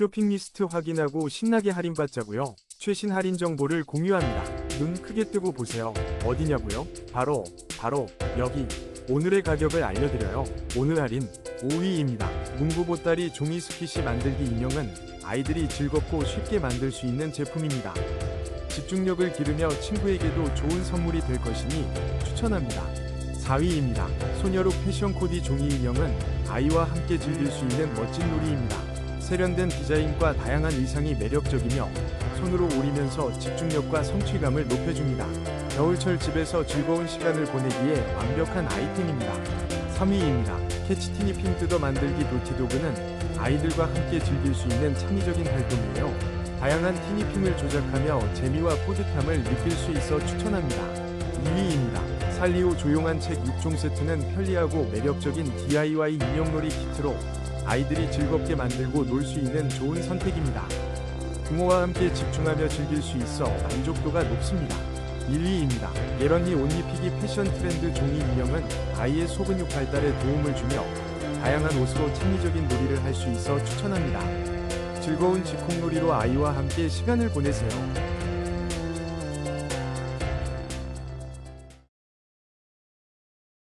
쇼핑 리스트 확인하고 신나게 할인받자고요. 최신 할인 정보를 공유합니다. 눈 크게 뜨고 보세요. 어디냐고요? 바로 바로 여기. 오늘의 가격을 알려드려요. 오늘 할인 5위입니다. 문구 보따리 종이 스키시 만들기 인형은 아이들이 즐겁고 쉽게 만들 수 있는 제품입니다. 집중력을 기르며 친구에게도 좋은 선물이 될 것이니 추천합니다. 4위입니다. 소녀룩 패션 코디 종이 인형은 아이와 함께 즐길 수 있는 멋진 놀이입니다. 세련된 디자인과 다양한 의상이 매력적이며 손으로 오리면서 집중력과 성취감을 높여줍니다. 겨울철 집에서 즐거운 시간을 보내기에 완벽한 아이템입니다. 3위입니다. 캐치티니핑 뜯어 만들기 도티도그는 아이들과 함께 즐길 수 있는 창의적인 활동이에요. 다양한 티니핑을 조작하며 재미와 뿌듯함을 느낄 수 있어 추천합니다. 2위입니다. 살리오 조용한 책 6종 세트는 편리하고 매력적인 DIY 인형놀이 키트로 아이들이 즐겁게 만들고 놀 수 있는 좋은 선택입니다. 부모와 함께 집중하며 즐길 수 있어 만족도가 높습니다. 1위입니다. 예런니 옷 입히기 패션 트렌드 종이 인형은 아이의 소근육 발달에 도움을 주며 다양한 옷으로 창의적인 놀이를 할 수 있어 추천합니다. 즐거운 즉흥놀이로 아이와 함께 시간을 보내세요.